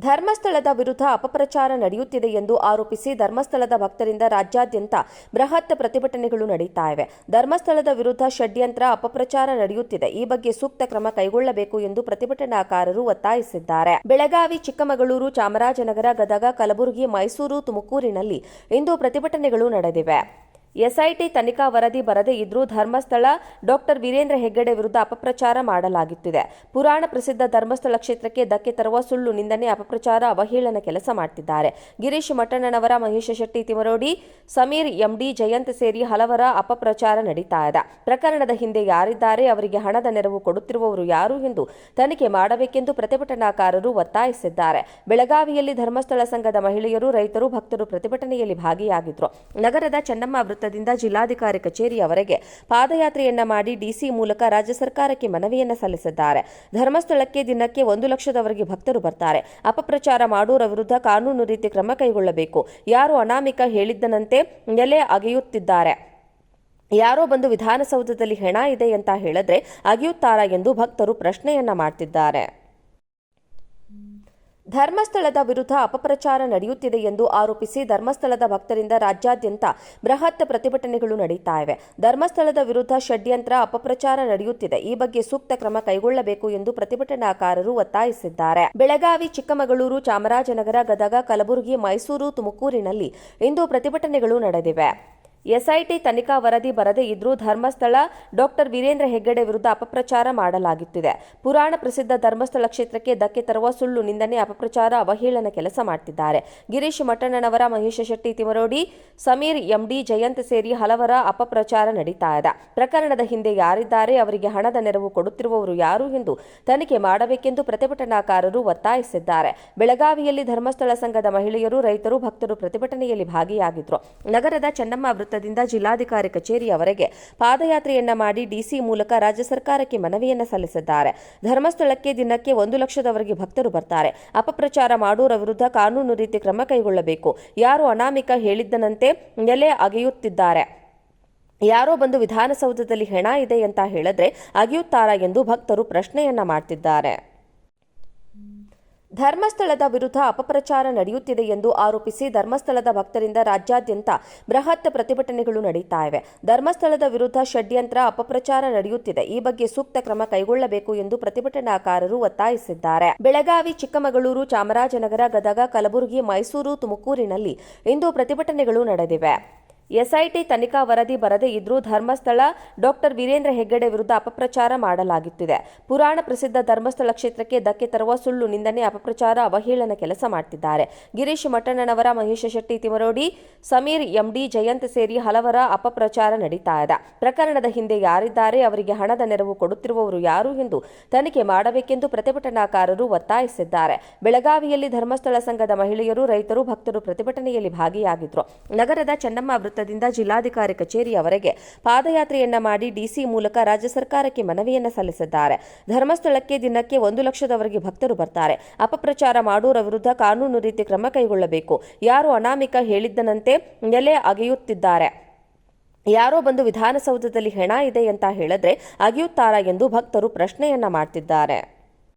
ಧರ್ಮಸ್ಥಳದ ವಿರುದ್ಧ ಅಪಪ್ರಚಾರ ನಡೆಯುತ್ತಿದೆ ಎಂದು ಆರೋಪಿಸಿ ಧರ್ಮಸ್ಥಳದ ಭಕ್ತರಿಂದ ರಾಜ್ಯಾದ್ಯಂತ ಬೃಹತ್ ಪ್ರತಿಭಟನೆಗಳು ನಡೀತಾ ಇವೆ. ಧರ್ಮಸ್ಥಳದ ವಿರುದ್ಧ ಷಡ್ಯಂತ್ರ ಅಪಪ್ರಚಾರ ನಡೆಯುತ್ತಿದೆ. ಈ ಬಗ್ಗೆ ಸೂಕ್ತ ಕ್ರಮ ಕೈಗೊಳ್ಳಬೇಕು ಎಂದು ಪ್ರತಿಭಟನಾಕಾರರು ಒತ್ತಾಯಿಸಿದ್ದಾರೆ. ಬೆಳಗಾವಿ, ಚಿಕ್ಕಮಗಳೂರು, ಚಾಮರಾಜನಗರ, ಗದಗ, ಕಲಬುರಗಿ, ಮೈಸೂರು, ತುಮಕೂರಿನಲ್ಲಿ ಇಂದು ಪ್ರತಿಭಟನೆಗಳು ನಡೆದಿವೆ. ಎಸ್ಐಟಿ ತನಿಖಾ ವರದಿ ಬರದೇ ಇದ್ರೂ ಧರ್ಮಸ್ಥಳ ಡಾಕ್ಟರ್ ವೀರೇಂದ್ರ ಹೆಗ್ಗಡೆ ವಿರುದ್ಧ ಅಪಪ್ರಚಾರ ಮಾಡಲಾಗುತ್ತಿದೆ. ಪುರಾಣ ಪ್ರಸಿದ್ಧ ಧರ್ಮಸ್ಥಳ ಕ್ಷೇತ್ರಕ್ಕೆ ಧಕ್ಕೆ ತರುವ ಸುಳ್ಳು ನಿಂದನೆ ಅಪಪ್ರಚಾರ ಅವಹೇಳನ ಕೆಲಸ ಮಾಡ್ತಿದ್ದಾರೆ. ಗಿರೀಶ್ ಮಠಣ್ಣನವರ ಮಹೇಶ ಶೆಟ್ಟಿ ತಿಮರೋಡಿ ಸಮೀರ್ ಎಂಡಿ ಜಯಂತ್ ಸೇರಿ ಹಲವರ ಅಪಪ್ರಚಾರ ನಡೀತಾ ಇದೆ. ಪ್ರಕರಣದ ಹಿಂದೆ ಯಾರಿದ್ದಾರೆ, ಅವರಿಗೆ ಹಣದ ನೆರವು ಕೊಡುತ್ತಿರುವವರು ಯಾರು ಎಂದು ತನಿಖೆ ಮಾಡಬೇಕೆಂದು ಪ್ರತಿಭಟನಾಕಾರರು ಒತ್ತಾಯಿಸಿದ್ದಾರೆ. ಬೆಳಗಾವಿಯಲ್ಲಿ ಧರ್ಮಸ್ಥಳ ಸಂಘದ ಮಹಿಳೆಯರು, ರೈತರು, ಭಕ್ತರು ಪ್ರತಿಭಟನೆಯಲ್ಲಿ ಭಾಗಿಯಾಗಿದ್ರು. ನಗರದ ಚೆನ್ನಮ್ಮ ವೃತ್ತದಿಂದ ಜಿಲ್ಲಾಧಿಕಾರಿ ಕಚೇರಿಯವರೆಗೆ ಪಾದಯಾತ್ರೆಯನ್ನ ಮಾಡಿ ಡಿಸಿ ಮೂಲಕ ರಾಜ್ಯ ಸರ್ಕಾರಕ್ಕೆ ಮನವಿಯನ್ನ ಸಲ್ಲಿಸಿದ್ದಾರೆ. ಧರ್ಮಸ್ಥಳಕ್ಕೆ ದಿನಕ್ಕೆ ಒಂದು ಲಕ್ಷದವರೆಗೆ ಭಕ್ತರು ಬರ್ತಾರೆ. ಅಪಪ್ರಚಾರ ಮಾಡೋರ ವಿರುದ್ಧ ಕಾನೂನು ರೀತಿ ಕ್ರಮ ಕೈಗೊಳ್ಳಬೇಕು. ಯಾರು ಅನಾಮಿಕ ಹೇಳಿದ್ದನಂತೆ ನೆಲೆ ಅಗೆಯುತ್ತಿದ್ದಾರೆ. ಯಾರೋ ಬಂದು ವಿಧಾನಸೌಧದಲ್ಲಿ ಹೆಣ ಇದೆ ಅಂತ ಹೇಳಿದ್ರೆ ಅಗೆಯುತ್ತಾರಾ ಎಂದು ಭಕ್ತರು ಪ್ರಶ್ನೆಯನ್ನ ಮಾಡ್ತಿದ್ದಾರೆ. ಧರ್ಮಸ್ಥಳದ ವಿರುದ್ಧ ಅಪಪ್ರಚಾರ ನಡೆಯುತ್ತಿದೆ ಎಂದು ಆರೋಪಿಸಿ ಧರ್ಮಸ್ಥಳದ ಭಕ್ತರಿಂದ ರಾಜ್ಯಾದ್ಯಂತ ಬೃಹತ್ ಪ್ರತಿಭಟನೆಗಳು ನಡೀತಾ ಇವೆ. ಧರ್ಮಸ್ಥಳದ ವಿರುದ್ಧ ಷಡ್ಯಂತ್ರ ಅಪಪ್ರಚಾರ ನಡೆಯುತ್ತಿದೆ. ಈ ಬಗ್ಗೆ ಸೂಕ್ತ ಕ್ರಮ ಕೈಗೊಳ್ಳಬೇಕು ಎಂದು ಪ್ರತಿಭಟನಾಕಾರರು ಒತ್ತಾಯಿಸಿದ್ದಾರೆ. ಬೆಳಗಾವಿ, ಚಿಕ್ಕಮಗಳೂರು, ಚಾಮರಾಜನಗರ, ಗದಗ, ಕಲಬುರಗಿ, ಮೈಸೂರು, ತುಮಕೂರಿನಲ್ಲಿ ಇಂದು ಪ್ರತಿಭಟನೆಗಳು ನಡೆದಿವೆ. ಎಸ್ಐಟಿ ತನಿಖಾ ವರದಿ ಬರದೇ ಇದ್ರೂ ಧರ್ಮಸ್ಥಳ ಡಾಕ್ಟರ್ ವೀರೇಂದ್ರ ಹೆಗ್ಗಡೆ ವಿರುದ್ಧ ಅಪಪ್ರಚಾರ ಮಾಡಲಾಗುತ್ತಿದೆ. ಪುರಾಣ ಪ್ರಸಿದ್ಧ ಧರ್ಮಸ್ಥಳ ಕ್ಷೇತ್ರಕ್ಕೆ ಧಕ್ಕೆ ತರುವ ಸುಳ್ಳು ನಿಂದನೆ ಅಪಪ್ರಚಾರ ಅವಹೇಳನ ಕೆಲಸ ಮಾಡ್ತಿದ್ದಾರೆ. ಗಿರೀಶ್ ಮಠಣ್ಣನವರ ಮಹೇಶ ಶೆಟ್ಟಿ ತಿಮರೋಡಿ ಸಮೀರ್ ಎಂಡಿ ಜಯಂತ್ ಸೇರಿ ಹಲವರ ಅಪಪ್ರಚಾರ ನಡೀತಾ ಇದೆ. ಪ್ರಕರಣದ ಹಿಂದೆ ಯಾರಿದ್ದಾರೆ, ಅವರಿಗೆ ಹಣದ ನೆರವು ಕೊಡುತ್ತಿರುವವರು ಯಾರು ಎಂದು ತನಿಖೆ ಮಾಡಬೇಕೆಂದು ಪ್ರತಿಭಟನಾಕಾರರು ಒತ್ತಾಯಿಸಿದ್ದಾರೆ. ಬೆಳಗಾವಿಯಲ್ಲಿ ಧರ್ಮಸ್ಥಳ ಸಂಘದ ಮಹಿಳೆಯರು, ರೈತರು, ಭಕ್ತರು ಪ್ರತಿಭಟನೆಯಲ್ಲಿ ಭಾಗಿಯಾಗಿದ್ರು. ನಗರದ ಚೆನ್ನಮ್ಮ ವೃತ್ತದಿಂದ ಜಿಲ್ಲಾಧಿಕಾರಿ ಕಚೇರಿಯವರೆಗೆ ಪಾದಯಾತ್ರೆಯನ್ನ ಮಾಡಿ ಡಿಸಿ ಮೂಲಕ ರಾಜ್ಯ ಸರ್ಕಾರಕ್ಕೆ ಮನವಿಯನ್ನ ಸಲ್ಲಿಸಿದ್ದಾರೆ. ಧರ್ಮಸ್ಥಳಕ್ಕೆ ದಿನಕ್ಕೆ ಒಂದು ಲಕ್ಷದವರೆಗೆ ಭಕ್ತರು ಬರ್ತಾರೆ. ಅಪಪ್ರಚಾರ ಮಾಡೋರ ವಿರುದ್ಧ ಕಾನೂನು ರೀತಿ ಕ್ರಮ ಕೈಗೊಳ್ಳಬೇಕು. ಯಾರು ಅನಾಮಿಕ ಹೇಳಿದ್ದನಂತೆ ನೆಲೆ ಅಗೆಯುತ್ತಿದ್ದಾರೆ. ಯಾರೋ ಬಂದು ವಿಧಾನಸೌಧದಲ್ಲಿ ಹೆಣ ಇದೆ ಅಂತ ಹೇಳಿದ್ರೆ ಅಗೆಯುತ್ತಾರಾ ಎಂದು ಭಕ್ತರು ಪ್ರಶ್ನೆಯನ್ನ ಮಾಡ್ತಿದ್ದಾರೆ. ಧರ್ಮಸ್ಥಳದ ವಿರುದ್ಧ ಅಪಪ್ರಚಾರ ನಡೆಯುತ್ತಿದೆ ಎಂದು ಆರೋಪಿಸಿ ಧರ್ಮಸ್ಥಳದ ಭಕ್ತರಿಂದ ರಾಜ್ಯಾದ್ಯಂತ ಬೃಹತ್ ಪ್ರತಿಭಟನೆಗಳು ನಡೀತಾ ಇವೆ. ಧರ್ಮಸ್ಥಳದ ವಿರುದ್ಧ ಷಡ್ಯಂತ್ರ ಅಪಪ್ರಚಾರ ನಡೆಯುತ್ತಿದೆ. ಈ ಬಗ್ಗೆ ಸೂಕ್ತ ಕ್ರಮ ಕೈಗೊಳ್ಳಬೇಕು ಎಂದು ಪ್ರತಿಭಟನಾಕಾರರು ಒತ್ತಾಯಿಸಿದ್ದಾರೆ. ಬೆಳಗಾವಿ, ಚಿಕ್ಕಮಗಳೂರು, ಚಾಮರಾಜನಗರ, ಗದಗ, ಕಲಬುರಗಿ, ಮೈಸೂರು, ತುಮಕೂರಿನಲ್ಲಿ ಇಂದು ಪ್ರತಿಭಟನೆಗಳು ನಡೆದಿವೆ. ಎಸ್ಐಟಿ ತನಿಖಾ ವರದಿ ಬರದೇ ಇದ್ರೂ ಧರ್ಮಸ್ಥಳ ಡಾಕ್ಟರ್ ವೀರೇಂದ್ರ ಹೆಗ್ಗಡೆ ವಿರುದ್ಧ ಅಪಪ್ರಚಾರ ಮಾಡಲಾಗುತ್ತಿದೆ. ಪುರಾಣ ಪ್ರಸಿದ್ಧ ಧರ್ಮಸ್ಥಳ ಕ್ಷೇತ್ರಕ್ಕೆ ಧಕ್ಕೆ ತರುವ ಸುಳ್ಳು ನಿಂದನೆ ಅಪಪ್ರಚಾರ ಅವಹೇಳನ ಕೆಲಸ ಮಾಡ್ತಿದ್ದಾರೆ. ಗಿರೀಶ್ ಮಠಣ್ಣನವರ ಮಹೇಶ ಶೆಟ್ಟಿ ತಿಮರೋಡಿ ಸಮೀರ್ ಎಂಡಿ ಜಯಂತ್ ಸೇರಿ ಹಲವರ ಅಪಪ್ರಚಾರ ನಡೀತಾ ಇದೆ. ಪ್ರಕರಣದ ಹಿಂದೆ ಯಾರಿದ್ದಾರೆ, ಅವರಿಗೆ ಹಣದ ನೆರವು ಕೊಡುತ್ತಿರುವವರು ಯಾರು ಎಂದು ತನಿಖೆ ಮಾಡಬೇಕೆಂದು ಪ್ರತಿಭಟನಾಕಾರರು ಒತ್ತಾಯಿಸಿದ್ದಾರೆ. ಬೆಳಗಾವಿಯಲ್ಲಿ ಧರ್ಮಸ್ಥಳ ಸಂಘದ ಮಹಿಳೆಯರು, ರೈತರು, ಭಕ್ತರು ಪ್ರತಿಭಟನೆಯಲ್ಲಿ ಭಾಗಿಯಾಗಿದ್ರು. ನಗರದ ಚೆನ್ನಮ್ಮ ವೃತ್ತದಿಂದ ಜಿಲ್ಲಾಧಿಕಾರಿ ಕಚೇರಿಯವರೆಗೆ ಪಾದಯಾತ್ರೆಯನ್ನ ಮಾಡಿ ಡಿಸಿ ಮೂಲಕ ರಾಜ್ಯ ಸರ್ಕಾರಕ್ಕೆ ಮನವಿಯನ್ನ ಸಲ್ಲಿಸಿದ್ದಾರೆ. ಧರ್ಮಸ್ಥಳಕ್ಕೆ ದಿನಕ್ಕೆ ಒಂದು ಲಕ್ಷದವರೆಗೆ ಭಕ್ತರು ಬರ್ತಾರೆ. ಅಪಪ್ರಚಾರ ಮಾಡೋರ ವಿರುದ್ಧ ಕಾನೂನು ರೀತಿ ಕ್ರಮ ಕೈಗೊಳ್ಳಬೇಕು. ಯಾರು ಅನಾಮಿಕ ಹೇಳಿದ್ದನಂತೆ ನೆಲೆ ಅಗೆಯುತ್ತಿದ್ದಾರೆ. ಯಾರೋ ಬಂದು ವಿಧಾನಸೌಧದಲ್ಲಿ ಹೆಣ ಇದೆ ಅಂತ ಹೇಳಿದ್ರೆ ಅಗೆಯುತ್ತಾರಾ ಎಂದು ಭಕ್ತರು ಪ್ರಶ್ನೆಯನ್ನ ಮಾಡ್ತಿದ್ದಾರೆ.